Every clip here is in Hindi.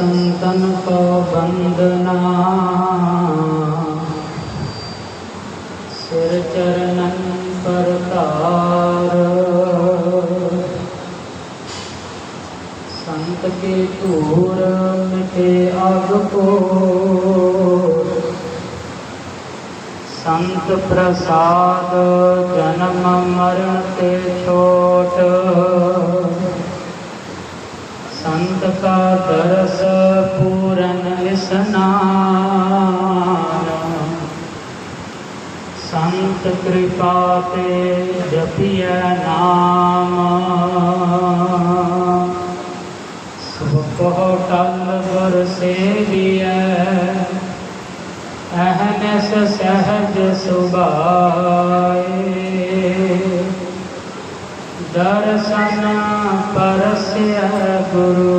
ਸੰਤਨ ਕੋ ਬੰਦਨਾ ਸਿਰ ਚਰਨਨ ਪਰਤਾਰ। ਸੰਤ ਕੇ ਧੂਰ ਮਿਟੇ ਅਗ ਕੋ ਸੰਤ ਪ੍ਰਸਾਦ ਜਨਮ ਮਰਨ ਤੇ ਛੋਟ। का दरस पूरन स्नान संत कृपा ते जपिय नाम। सुख टल बर सेविय अहनस सहज सुबाए। दर्शन परस्य गुरु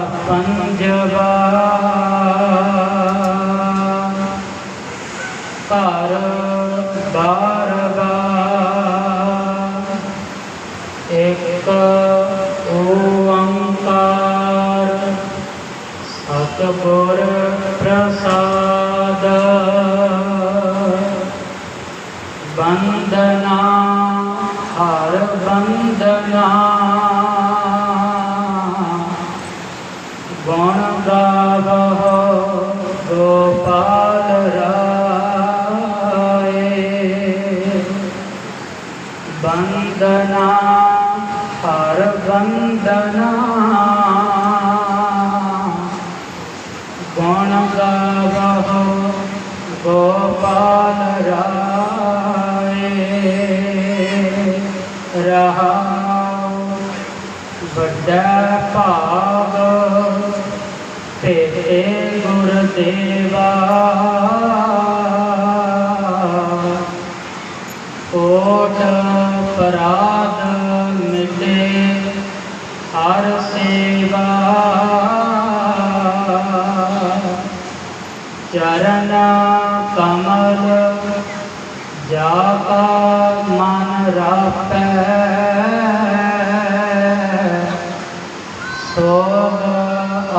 महला पंजवा घर बारवा एक ओंकार सतगुर प्रसाद वंदना हर वंदना वन्दना। गुणगावो गोपालराय रहा बड़ा पाव ते गुरुदेवा। हर सेवा चरण कमल जापा मन रप सोग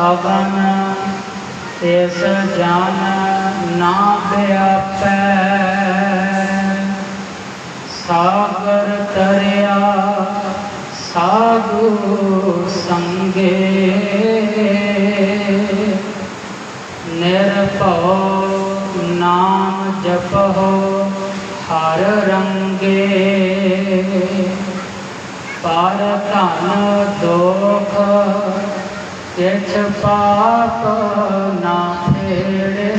अगन तेस जान ना पे सागर तरया साधु संगे। निरपो नाम जपहो हर रंगे। पार तन दोख किछ पाप ना फेरे।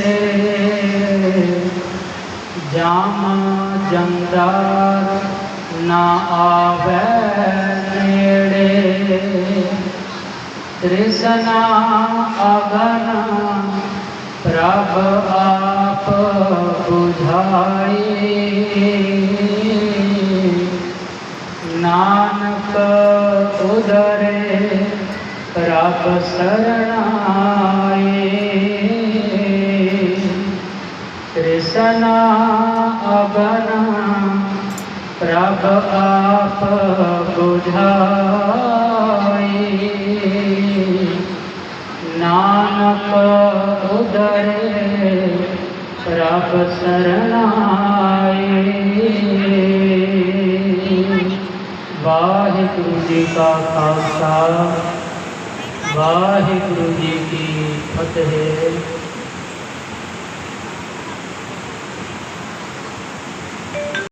जाम जंदार ना आवे तृष्णा अगन प्रभ आप बुझाए। नानक उदरे प्रभ शरणाए। तृष्णा अगन प्रभ आप बुझाए। नानक उदर रब शरणाए वाहिगुरु जी का खालसा वाहेगुरु जी की फतेह।